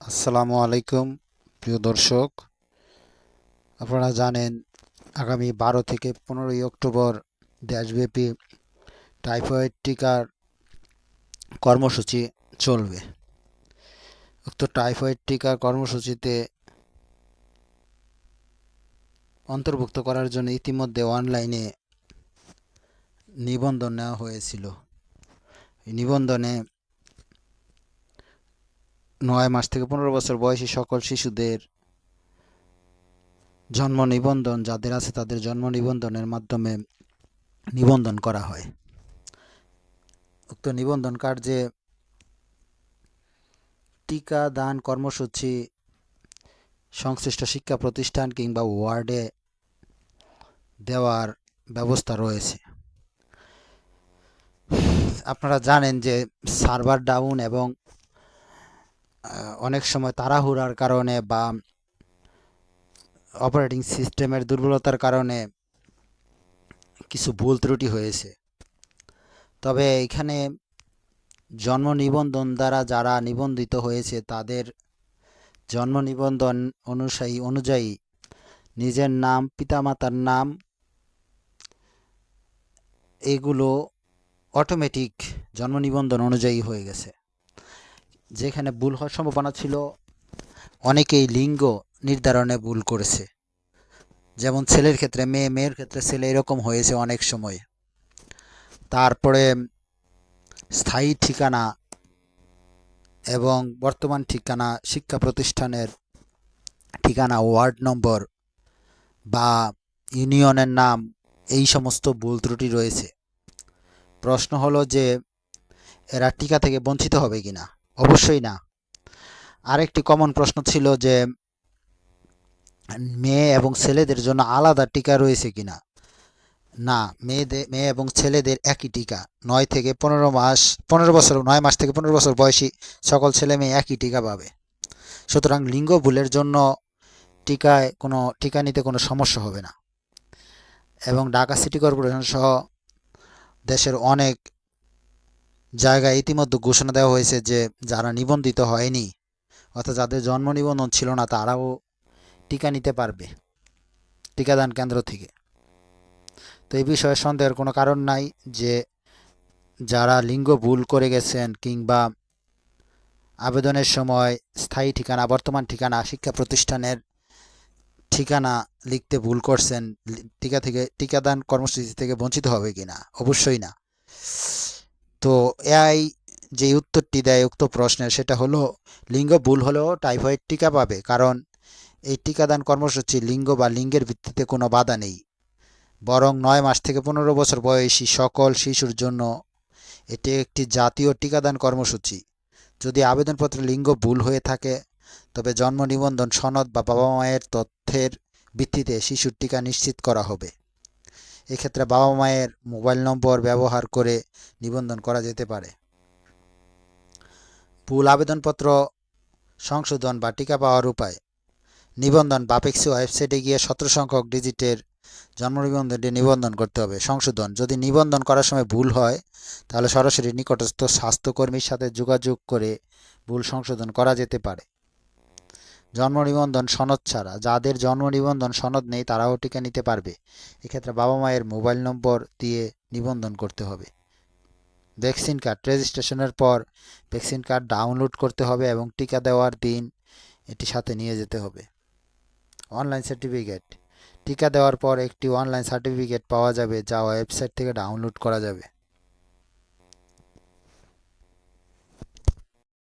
আসসালামু আলাইকুম, প্রিয় দর্শক। আপনারা জানেন, আগামী বারো থেকে পনেরোই অক্টোবর দেশব্যাপী টাইফয়েড টিকার কর্মসূচি চলবে। উক্ত টাইফয়েড টিকা কর্মসূচিতে অন্তর্ভুক্ত করার জন্য ইতিমধ্যে অনলাইনে নিবন্ধন নেওয়া হয়েছিল। নিবন্ধনে নয় মাস থেকে পনেরো বছর বয়সী সকল শিশুদের জন্ম নিবন্ধন যাদের আছে তাদের জন্ম নিবন্ধনের মাধ্যমে নিবন্ধন করা হয়। উক্ত নিবন্ধন কার্যে টিকা, দান, কর্মসূচি, সংশ্লিষ্ট শিক্ষা প্রতিষ্ঠান কিংবা ওয়ার্ডে দেওয়ার ব্যবস্থা রয়েছে। আপনারা জানেন যে সার্ভার ডাউন এবং অনেক সময় তাড়াহুড়ার কারণে বা অপারেটিং সিস্টেমের দুর্বলতার কারণে কিছু ভুল ত্রুটি হয়েছে। তবে এখানে জন্ম নিবন্ধন দ্বারা যারা নিবন্ধিত হয়েছে, তাদের জন্ম নিবন্ধন অনুযায়ী অনুযায়ী নিজের নাম, পিতামাতার নাম, এগুলো অটোমেটিক জন্ম নিবন্ধন অনুযায়ী হয়ে গেছে। যেখানে ভুল হওয়ার সম্ভাবনা ছিল, অনেকেই লিঙ্গ নির্ধারণে ভুল করেছে। যেমন ছেলের ক্ষেত্রে মেয়ে, মেয়ের ক্ষেত্রে ছেলে এরকম হয়েছে অনেক সময়। তারপরে স্থায়ী ঠিকানা এবং বর্তমান ঠিকানা, শিক্ষা প্রতিষ্ঠানের ঠিকানা, ওয়ার্ড নম্বর বা ইউনিয়নের নাম, এই সমস্ত ভুল ত্রুটি রয়েছে। প্রশ্ন হলো যে এরা টিকা থেকে বঞ্চিত হবে কিনা? অবশ্যই না। আরেকটি কমন প্রশ্ন ছিল যে, মেয়ে এবং ছেলেদের জন্য আলাদা টিকা রয়েছে কিনা না? মেয়েদের মেয়ে এবং ছেলেদের একই টিকা। নয় থেকে পনেরো মাস, পনেরো বছর, নয় মাস থেকে পনেরো বছর বয়সী সকল ছেলে মেয়ে একই টিকা পাবে। সুতরাং লিঙ্গ ভুলের জন্য টিকায় কোনো, টিকা নিতে কোনো সমস্যা হবে না। এবং ঢাকা সিটি কর্পোরেশন সহ দেশের অনেক জায়গায় ইতিমধ্যে ঘোষণা দেওয়া হয়েছে যে যারা নিবন্ধিত হয়নি, অর্থাৎ যাদের জন্ম নিবন্ধন ছিল না, তারাও টিকা নিতে পারবে, টিকাদান কেন্দ্র থেকে। তো এই বিষয়ে সন্দেহের কোনো কারণ নাই যে যারা লিঙ্গ ভুল করে গেছেন কিংবা আবেদনের সময় স্থায়ী ঠিকানা, বর্তমান ঠিকানা, শিক্ষা প্রতিষ্ঠানের ঠিকানা লিখতে ভুল করছেন, টিকা থেকে, টিকাদান কর্মসূচি থেকে বঞ্চিত হবে কিনা? অবশ্যই না। তো এআই যে উত্তরটি দেয় উক্ত প্রশ্নের, সেটা হলো, লিঙ্গ ভুল হলেও টাইফয়েড টিকা পাবে, কারণ এই টিকাদান কর্মসূচি লিঙ্গ বা লিঙ্গের ভিত্তিতে কোনো বাধা নেই। বরং নয় মাস থেকে পনেরো বছর বয়সী সকল শিশুর জন্য এটি একটি জাতীয় টিকাদান কর্মসূচি। যদি আবেদনপত্রে লিঙ্গ ভুল হয়ে থাকে, তবে জন্ম নিবন্ধন, সনদ বা বাবা মায়ের তথ্যের ভিত্তিতে শিশুর টিকা নিশ্চিত করা হবে। এক্ষেত্রে বাবা মায়ের মোবাইল নম্বর ব্যবহার করে নিবন্ধন করা যেতে পারে। ভুল আবেদনপত্র সংশোধন বা টিকা পাওয়ার উপায়। নিবন্ধন বাপেক্সি ওয়েবসাইটে গিয়ে সতেরো সংখ্যক ডিজিটের জন্ম নিবন্ধনটি নিবন্ধন করতে হবে। সংশোধন, যদি নিবন্ধন করার সময় ভুল হয়, তাহলে সরাসরি নিকটস্থ স্বাস্থ্যকর্মীর সাথে যোগাযোগ করে ভুল সংশোধন করা যেতে পারে। জন্ম নিবন্ধন সনদ ছাড়া যাদের জন্ম নিবন্ধন সনদ নেই তারাও টিকা নিতে পারবে। এক্ষেত্রে বাবা মায়ের মোবাইল নম্বর দিয়ে নিবন্ধন করতে হবে। ভ্যাকসিন কার্ড, রেজিস্ট্রেশনের পর ভ্যাকসিন কার্ড ডাউনলোড করতে হবে এবং টিকা দেওয়ার দিন এটি সাথে নিয়ে যেতে হবে। অনলাইন সার্টিফিকেট, টিকা দেওয়ার পর একটি অনলাইন সার্টিফিকেট পাওয়া যাবে যা ওয়েবসাইট থেকে ডাউনলোড করা যাবে।